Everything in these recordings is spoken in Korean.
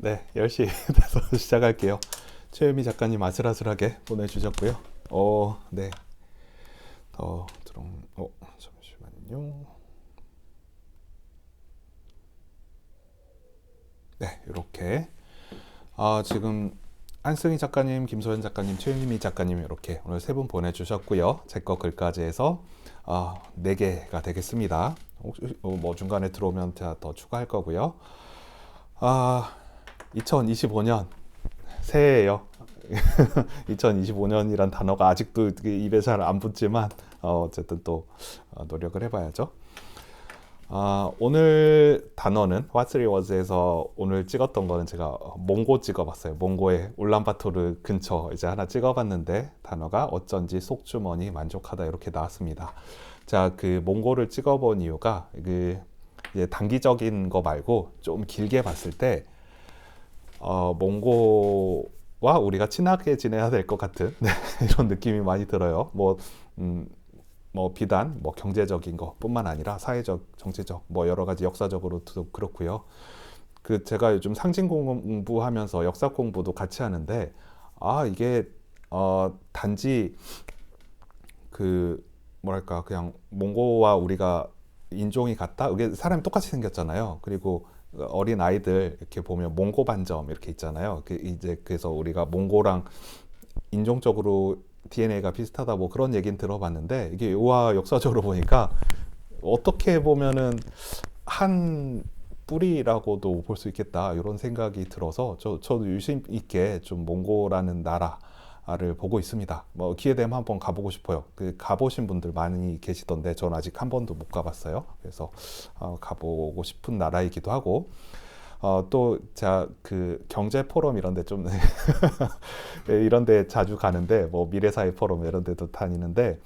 네, 10시 돼서 시작할게요. 최유미 작가님 아슬아슬하게 보내주셨고요. 어, 네. 더 들어, 어, 잠시만요. 네, 이렇게. 아, 지금 한승희 작가님, 김소연 작가님, 최유미 작가님 이렇게 오늘 세 분 보내주셨고요. 제 거 글까지 해서 아, 네 개가 되겠습니다. 혹시 어, 뭐 중간에 들어오면 제가 더 추가할 거고요. 아, 2025년 새해예요. 2025년이란 단어가 아직도 입에 잘 안 붙지만 어, 어쨌든 또 어, 노력을 해봐야죠. 아, 오늘 단어는 화스리 워즈에서 오늘 찍었던 거는 제가 몽고 찍어봤어요. 몽고의 울란바토르 근처 이제 하나 찍어봤는데 단어가 어쩐지 속주머니 만족하다 이렇게 나왔습니다. 자, 그 몽고를 찍어본 이유가 그 단기적인 거 말고 좀 길게 봤을 때 어, 몽고와 우리가 친하게 지내야 될 것 같은 네, 이런 느낌이 많이 들어요. 뭐 음, 뭐 비단 뭐 경제적인 것뿐만 아니라 사회적, 정치적 뭐 여러 가지 역사적으로도 그렇고요. 그 제가 요즘 상징 공부하면서 역사 공부도 같이 하는데 아 이게 어 단지 그 뭐랄까 그냥 몽고와 우리가 인종이 같다. 이게 사람이 똑같이 생겼잖아요. 그리고 어린 아이들 이렇게 보면 몽고 반점 이렇게 있잖아요. 그 이제 그래서 우리가 몽고랑 인종적으로 DNA가 비슷하다 뭐 그런 얘기는 들어봤는데 이게 우화 역사적으로 보니까 어떻게 보면은 한 뿌리라고도 볼 수 있겠다 이런 생각이 들어서 저 저도 유심 있게 좀 몽고라는 나라 를 보고 있습니다. 뭐 기회 되면 한번 가보고 싶어요. 그 가보신 분들 많이 계시던데 저는 아직 한 번도 못 가봤어요. 그래서 어, 가보고 싶은 나라이기도 하고. 어, 또, 자, 그, 경제 포럼 이런 데 좀, 이런 데 자주 가는데, 뭐, 미래사회 포럼 이런 데도 다니는데,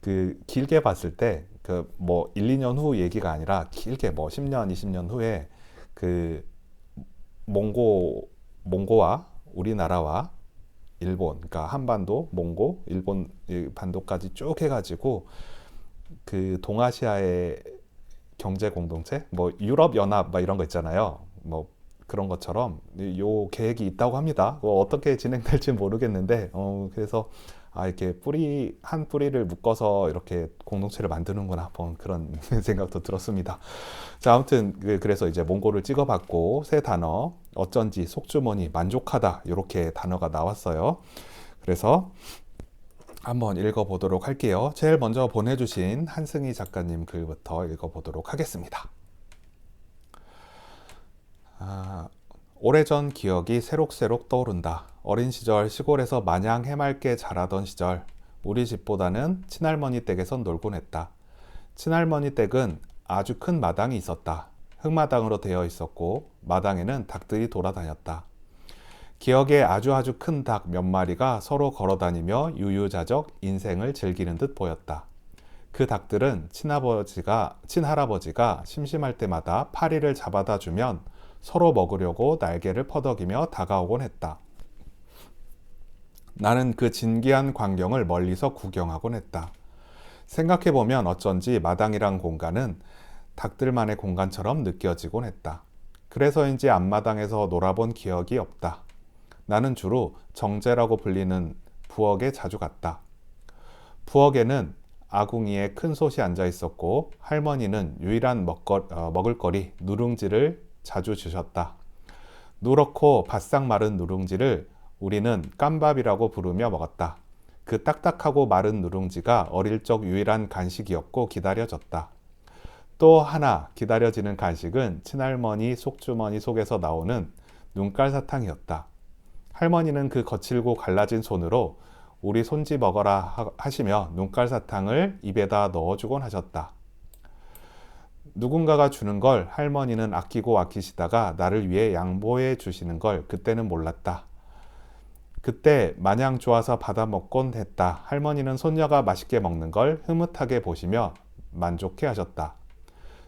그, 길게 봤을 때, 그, 뭐, 1, 2년 후 얘기가 아니라, 길게 뭐, 10년, 20년 후에, 그, 몽고, 몽고와 우리나라와 일본, 그러니까 한반도, 몽고, 일본 반도까지 쭉 해가지고, 그, 동아시아의 경제 공동체, 뭐, 유럽 연합, 막 이런 거 있잖아요. 뭐 그런 것처럼 요 계획이 있다고 합니다. 뭐 어떻게 진행될지 모르겠는데 어 그래서 아 이렇게 뿌리 한 뿌리를 묶어서 이렇게 공동체를 만드는구나 한번 그런 생각도 들었습니다. 자 아무튼 그, 그래서 이제 몽골을 찍어봤고 새 단어 어쩐지 속주머니 만족하다 이렇게 단어가 나왔어요. 그래서 한번 읽어보도록 할게요. 제일 먼저 보내주신 한승희 작가님 글부터 읽어보도록 하겠습니다. 아, 오래전 기억이 새록새록 떠오른다. 어린 시절 시골에서 마냥 해맑게 자라던 시절 우리 집보다는 친할머니 댁에선 놀곤 했다. 친할머니 댁은 아주 큰 마당이 있었다. 흙마당으로 되어 있었고 마당에는 닭들이 돌아다녔다. 기억에 아주 아주 큰 닭 몇 마리가 서로 걸어 다니며 유유자적 인생을 즐기는 듯 보였다. 그 닭들은 친아버지가 친할아버지가 심심할 때마다 파리를 잡아다 주면 서로 먹으려고 날개를 퍼덕이며 다가오곤 했다. 나는 그 진기한 광경을 멀리서 구경하곤 했다. 생각해보면 어쩐지 마당이란 공간은 닭들만의 공간처럼 느껴지곤 했다. 그래서인지 앞마당에서 놀아본 기억이 없다. 나는 주로 정제라고 불리는 부엌에 자주 갔다. 부엌에는 아궁이에 큰 솥이 앉아 있었고 할머니는 유일한 어, 먹을 거리 누룽지를 자주 주셨다. 누렇고 바싹 마른 누룽지를 우리는 깜밥이라고 부르며 먹었다. 그 딱딱하고 마른 누룽지가 어릴 적 유일한 간식이었고 기다려졌다. 또 하나 기다려지는 간식은 친할머니 속주머니 속에서 나오는 눈깔 사탕이었다. 할머니는 그 거칠고 갈라진 손으로 우리 손지 먹어라 하시며 눈깔 사탕을 입에다 넣어주곤 하셨다. 누군가가 주는 걸 할머니는 아끼고 아끼시다가 나를 위해 양보해 주시는 걸 그때는 몰랐다. 그때 마냥 좋아서 받아 먹곤 했다. 할머니는 손녀가 맛있게 먹는 걸 흐뭇하게 보시며 만족해 하셨다.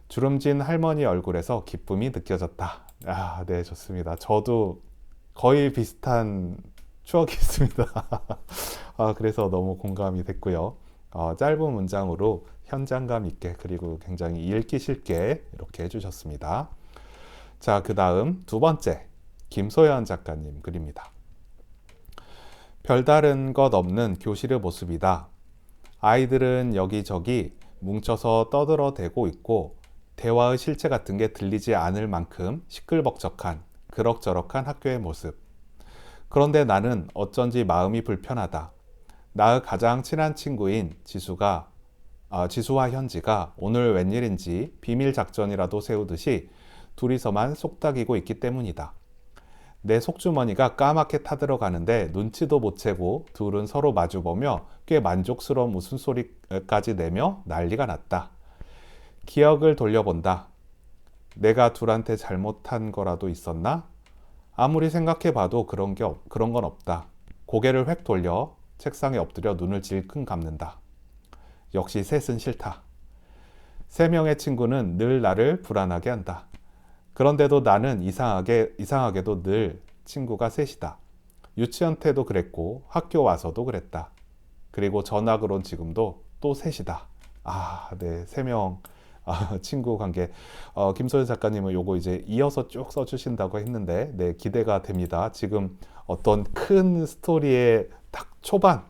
주름진 할머니 얼굴에서 기쁨이 느껴졌다. 아, 네, 좋습니다. 저도 거의 비슷한 추억이 있습니다. 아, 그래서 너무 공감이 됐고요. 어, 짧은 문장으로 현장감 있게 그리고 굉장히 읽기 쉽게 이렇게 해주셨습니다. 자, 그 다음 두 번째. 김소연 작가님 글입니다. 별다른 것 없는 교실의 모습이다. 아이들은 여기저기 뭉쳐서 떠들어대고 있고 대화의 실체 같은 게 들리지 않을 만큼 시끌벅적한 그럭저럭한 학교의 모습. 그런데 나는 어쩐지 마음이 불편하다. 나의 가장 친한 친구인 지수가 아, 지수와 현지가 오늘 웬일인지 비밀 작전이라도 세우듯이 둘이서만 속닥이고 있기 때문이다. 내 속주머니가 까맣게 타들어가는데 눈치도 못 채고 둘은 서로 마주보며 꽤 만족스러운 웃음소리까지 내며 난리가 났다. 기억을 돌려본다. 내가 둘한테 잘못한 거라도 있었나? 아무리 생각해봐도 그런 게 없, 그런 건 없다. 고개를 획 돌려 책상에 엎드려 눈을 질끈 감는다. 역시 셋은 싫다. 세 명의 친구는 늘 나를 불안하게 한다. 그런데도 나는 이상하게, 이상하게도 늘 친구가 셋이다. 유치원 때도 그랬고 학교 와서도 그랬다. 그리고 전학을 온 지금도 또 셋이다. 아, 네, 세 명. 아, 친구 관계. 어, 김소연 작가님은 요거 이제 이어서 쭉 써주신다고 했는데, 네, 기대가 됩니다. 지금 어떤 큰 스토리의 딱 초반,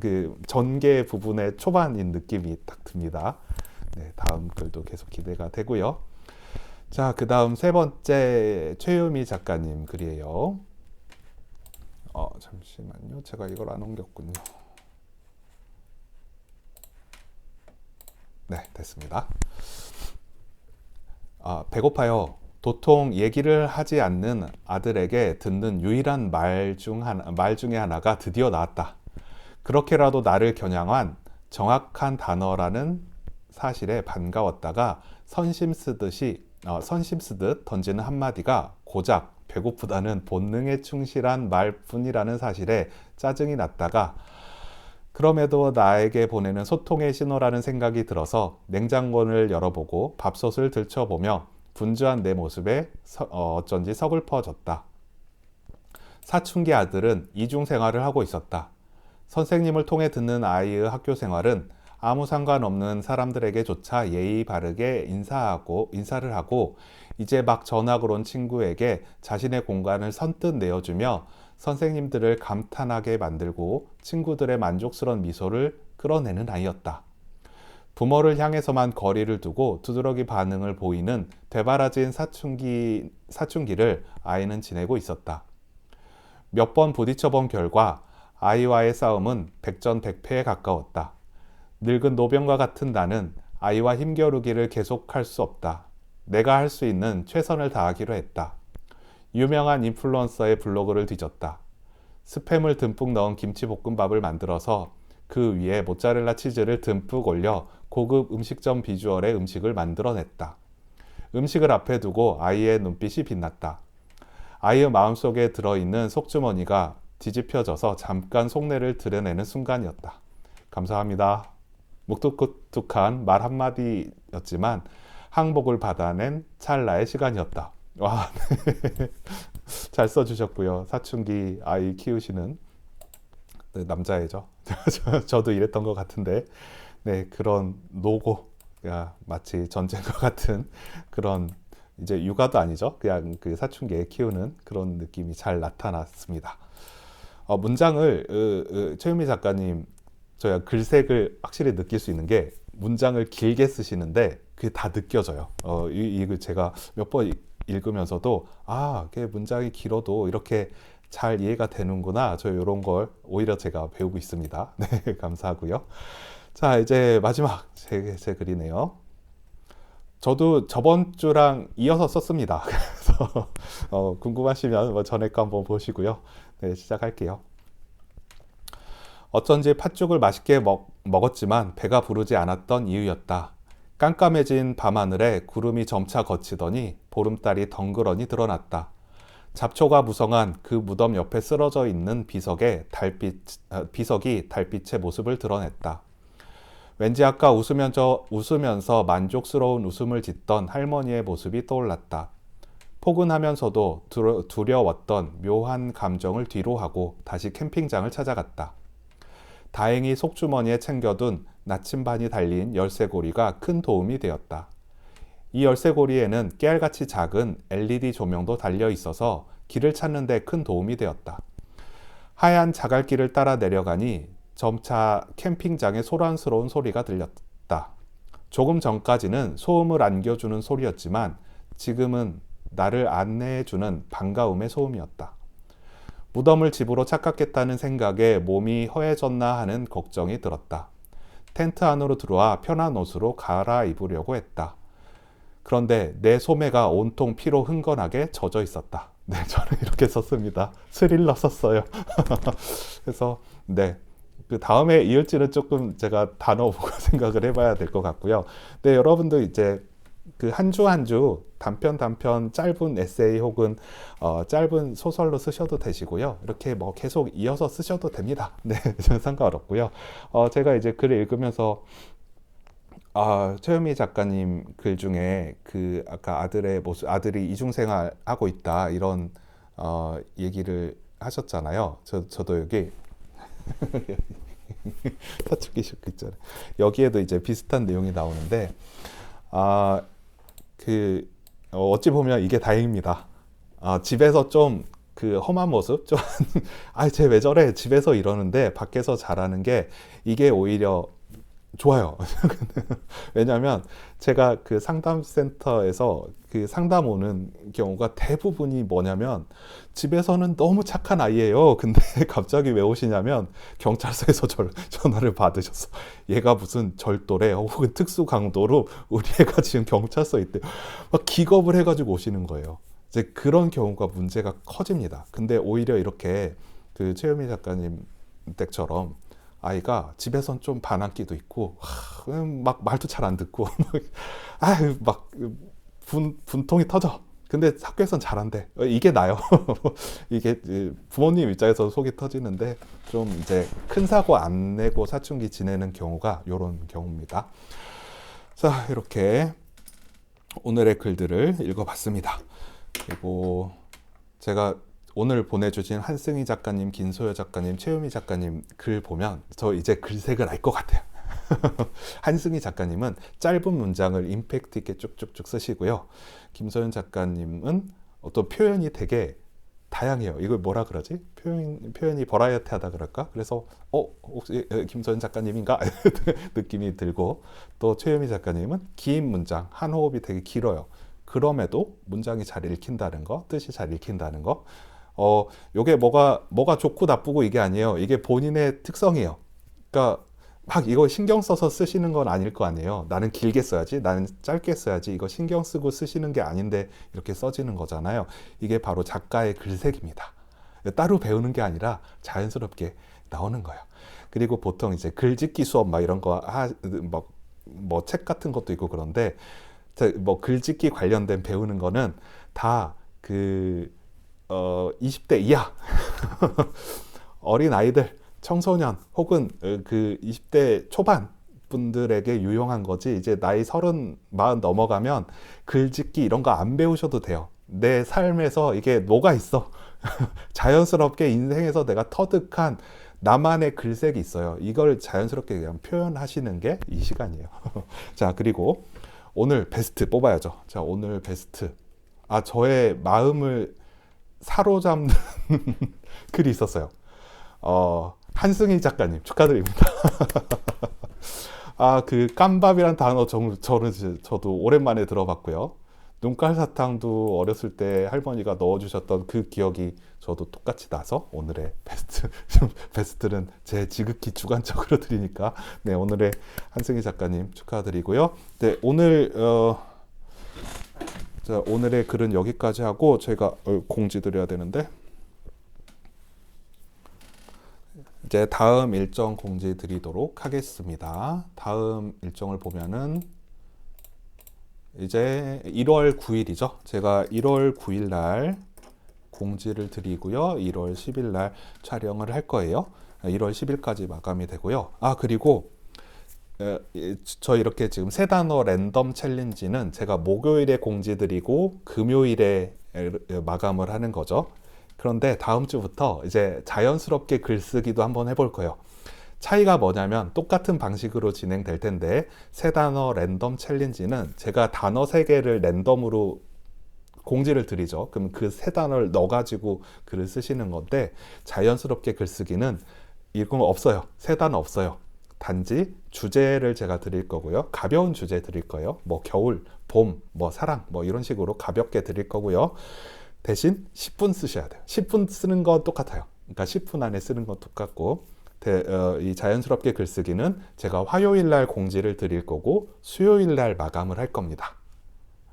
그 전개 부분의 초반인 느낌이 딱 듭니다. 네, 다음 글도 계속 기대가 되고요. 자, 그 다음 세 번째 최유미 작가님 글이에요. 어, 잠시만요. 제가 이걸 안 옮겼군요. 네, 됐습니다. 아, 배고파요. 도통 얘기를 하지 않는 아들에게 듣는 유일한 말 중 하나, 말 중에 하나가 드디어 나왔다. 그렇게라도 나를 겨냥한 정확한 단어라는 사실에 반가웠다가 선심 쓰듯이 어, 선심 쓰듯 던지는 한마디가 고작 배고프다는 본능에 충실한 말뿐이라는 사실에 짜증이 났다가 그럼에도 나에게 보내는 소통의 신호라는 생각이 들어서 냉장고를 열어보고 밥솥을 들춰보며 분주한 내 모습에 서, 어, 어쩐지 서글퍼졌다. 사춘기 아들은 이중 생활을 하고 있었다. 선생님을 통해 듣는 아이의 학교 생활은 아무 상관없는 사람들에게조차 예의 바르게 인사하고 인사를 하고 이제 막 전학을 온 친구에게 자신의 공간을 선뜻 내어주며 선생님들을 감탄하게 만들고 친구들의 만족스러운 미소를 끌어내는 아이였다. 부모를 향해서만 거리를 두고 두드러기 반응을 보이는 되바라진 사춘기, 사춘기를 아이는 지내고 있었다. 몇 번 부딪혀 본 결과 아이와의 싸움은 백전백패에 가까웠다. 늙은 노병과 같은 나는 아이와 힘겨루기를 계속할 수 없다. 내가 할 수 있는 최선을 다하기로 했다. 유명한 인플루언서의 블로그를 뒤졌다. 스팸을 듬뿍 넣은 김치볶음밥을 만들어서 그 위에 모짜렐라 치즈를 듬뿍 올려 고급 음식점 비주얼의 음식을 만들어냈다. 음식을 앞에 두고 아이의 눈빛이 빛났다. 아이의 마음속에 들어있는 속주머니가 뒤집혀져서 잠깐 속내를 드러내는 순간이었다. 감사합니다. 묵뚝뚝한 말 한마디였지만 항복을 받아낸 찰나의 시간이었다. 와, 네. 잘 써주셨고요. 사춘기 아이 키우시는 네, 남자애죠. 저도 이랬던 것 같은데, 네 그런 노고가 마치 전쟁과 같은 그런 이제 육아도 아니죠. 그냥 그 사춘기 애 키우는 그런 느낌이 잘 나타났습니다. 어, 문장을 으, 으, 최유미 작가님 저희가 글색을 확실히 느낄 수 있는 게 문장을 길게 쓰시는데 그게 다 느껴져요. 어, 이, 이거 제가 몇 번 읽으면서도 아, 그 문장이 길어도 이렇게 잘 이해가 되는구나. 저 이런 걸 오히려 제가 배우고 있습니다. 네, 감사하고요. 자, 이제 마지막 제, 제 글이네요. 저도 저번 주랑 이어서 썼습니다. 그래서 어, 궁금하시면 뭐 전에 거 한번 보시고요. 네, 시작할게요. 어쩐지 팥죽을 맛있게 먹, 먹었지만 배가 부르지 않았던 이유였다. 깜깜해진 밤하늘에 구름이 점차 걷히더니 보름달이 덩그러니 드러났다. 잡초가 무성한 그 무덤 옆에 쓰러져 있는 비석에 달빛, 아, 비석이 달빛의 모습을 드러냈다. 왠지 아까 웃으면서, 웃으면서 만족스러운 웃음을 짓던 할머니의 모습이 떠올랐다. 포근하면서도 두려웠던 묘한 감정을 뒤로하고 다시 캠핑장을 찾아갔다. 다행히 속주머니에 챙겨둔 나침반이 달린 열쇠고리가 큰 도움이 되었다. 이 열쇠고리에는 깨알같이 작은 LED 조명도 달려 있어서 길을 찾는 데 큰 도움이 되었다. 하얀 자갈길을 따라 내려가니 점차 캠핑장의 소란스러운 소리가 들렸다. 조금 전까지는 소음을 안겨주는 소리였지만 지금은 나를 안내해주는 반가움의 소음이었다. 무덤을 집으로 착각했다는 생각에 몸이 허해졌나 하는 걱정이 들었다. 텐트 안으로 들어와 편한 옷으로 갈아입으려고 했다. 그런데 내 소매가 온통 피로 흥건하게 젖어 있었다. 네, 저는 이렇게 썼습니다. 스릴러 썼어요. 그래서 네. 그 다음에 이을지는 조금 제가 단어 보고 생각을 해봐야 될 것 같고요. 네, 여러분도 이제 그 한 주 한 주 단편 단편 짧은 에세이 혹은 어, 짧은 소설로 쓰셔도 되시고요. 이렇게 뭐 계속 이어서 쓰셔도 됩니다. 네, 저는 상관없고요. 어, 제가 이제 글을 읽으면서 아, 최유미 작가님 글 중에 그 아까 아들의 모습, 아들이 이중생활 하고 있다 이런 어, 얘기를 하셨잖아요. 저 저도 여기 사춘기 쇼크 있잖아요. 여기에도 이제 비슷한 내용이 나오는데 아, 그 어, 어찌 보면 이게 다행입니다. 아, 집에서 좀 그 험한 모습, 좀, 아, 쟤 왜 저래? 집에서 이러는데 밖에서 잘하는 게 이게 오히려 좋아요. 왜냐하면 제가 그 상담센터에서 그 상담 오는 경우가 대부분이 뭐냐면 집에서는 너무 착한 아이예요. 근데 갑자기 왜 오시냐면 경찰서에서 절, 전화를 받으셨어. 얘가 무슨 절도래 혹은 특수 강도로 우리 애가 지금 경찰서에 있대. 막 기겁을 해가지고 오시는 거예요. 이제 그런 경우가 문제가 커집니다. 근데 오히려 이렇게 그 최유미 작가님 댁처럼 아이가 집에선 좀 반항기도 있고 음, 막 말도 잘 안 듣고 아막 분, 분통이 터져. 근데 학교에선 잘한대. 어, 이게 나요. 이게 부모님 입장에서 속이 터지는데 좀 이제 큰 사고 안 내고 사춘기 지내는 경우가 이런 경우입니다. 자, 이렇게 오늘의 글들을 읽어봤습니다. 그리고 제가 오늘 보내주신 한승희 작가님, 김소여 작가님, 최유미 작가님 글 보면 저 이제 글색을 알 것 같아요. 한승희 작가님은 짧은 문장을 임팩트 있게 쭉쭉쭉 쓰시고요. 김소연 작가님은 어떤 표현이 되게 다양해요. 이걸 뭐라 그러지? 표현, 표현이 버라이어티하다 그럴까? 그래서 어 혹시 김소연 작가님인가 느낌이 들고 또 최유미 작가님은 긴 문장 한 호흡이 되게 길어요. 그럼에도 문장이 잘 읽힌다는 거, 뜻이 잘 읽힌다는 거. 어, 요게 뭐가, 뭐가 좋고 나쁘고 이게 아니에요. 이게 본인의 특성이에요. 그러니까 막 이거 신경 써서 쓰시는 건 아닐 거 아니에요. 나는 길게 써야지, 나는 짧게 써야지, 이거 신경 쓰고 쓰시는 게 아닌데 이렇게 써지는 거잖아요. 이게 바로 작가의 글색입니다. 따로 배우는 게 아니라 자연스럽게 나오는 거예요. 그리고 보통 이제 글짓기 수업 막 이런 거, 하, 뭐, 뭐책 같은 것도 있고 그런데 뭐 글짓기 관련된 배우는 거는 다 그 어, 20대 이하 어린 아이들, 청소년 혹은 어, 그 20대 초반 분들에게 유용한 거지 이제 나이 서른 마흔 넘어가면 글짓기 이런 거 안 배우셔도 돼요. 내 삶에서 이게 녹아 있어. 자연스럽게 인생에서 내가 터득한 나만의 글색이 있어요. 이걸 자연스럽게 그냥 표현하시는 게 이 시간이에요. 자, 그리고 오늘 베스트 뽑아야죠. 자, 오늘 베스트. 아, 저의 마음을 사로잡는 글이 있었어요. 어, 한승희 작가님 축하드립니다. 아, 그 깜밥이란 단어 저, 저는 저도 오랜만에 들어봤고요. 눈깔 사탕도 어렸을 때 할머니가 넣어주셨던 그 기억이 저도 똑같이 나서 오늘의 베스트 베스트는 제 지극히 주관적으로 드리니까 네 오늘의 한승희 작가님 축하드리고요. 네 오늘 어, 자, 오늘의 글은 여기까지 하고 제가 어, 공지 드려야 되는데 이제 다음 일정 공지 드리도록 하겠습니다. 다음 일정을 보면은 이제 1월 9일이죠. 제가 1월 9일 날 공지를 드리고요. 1월 10일 날 촬영을 할 거예요. 1월 10일까지 마감이 되고요. 아, 그리고 저 이렇게 지금 세 단어 랜덤 챌린지는 제가 목요일에 공지 드리고 금요일에 마감을 하는 거죠. 그런데 다음 주부터 이제 자연스럽게 글쓰기도 한번 해볼 거예요. 차이가 뭐냐면 똑같은 방식으로 진행될 텐데 세 단어 랜덤 챌린지는 제가 단어 세 개를 랜덤으로 공지를 드리죠. 그럼 그 세 단어를 넣어가지고 글을 쓰시는 건데 자연스럽게 글쓰기는 이건 없어요. 세 단어 없어요. 단지 주제를 제가 드릴 거고요. 가벼운 주제 드릴 거예요. 뭐 겨울, 봄, 뭐 사랑, 뭐 이런 식으로 가볍게 드릴 거고요. 대신 10분 쓰셔야 돼요. 10분 쓰는 건 똑같아요. 그러니까 10분 안에 쓰는 건 똑같고 대- 어, 이 자연스럽게 글쓰기는 제가 화요일 날 공지를 드릴 거고 수요일 날 마감을 할 겁니다.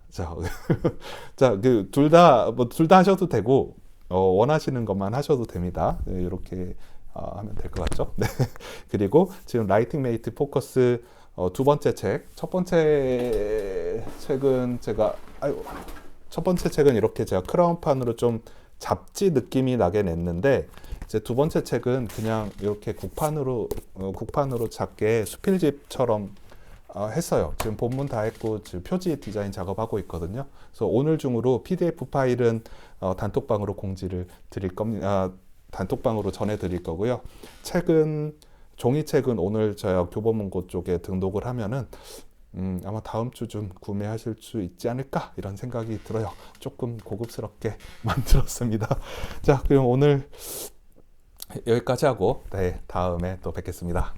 자, 자, 그 둘 다 뭐 둘 다 하셔도 되고 어, 원하시는 것만 하셔도 됩니다. 네, 이렇게 어, 하면 될 것 같죠? 네. 그리고 지금 라이팅 메이트 포커스 어, 두 번째 책, 첫 번째 책은 제가 아유, 첫 번째 책은 이렇게 제가 크라운판으로 좀 잡지 느낌이 나게 냈는데 이제 두 번째 책은 그냥 이렇게 국판으로 어, 국판으로 작게 수필집처럼 어, 했어요. 지금 본문 다 했고 지금 표지 디자인 작업하고 있거든요. 그래서 오늘 중으로 PDF 파일은 어, 단톡방으로 공지를 드릴 겁니다. 아, 단톡방으로 전해드릴 거고요. 책은 종이책은 오늘 저희 교보문고 쪽에 등록을 하면은 음, 아마 다음 주쯤 구매하실 수 있지 않을까 이런 생각이 들어요. 조금 고급스럽게 만들었습니다. 자, 그럼 오늘 여기까지 하고 네, 다음에 또 뵙겠습니다.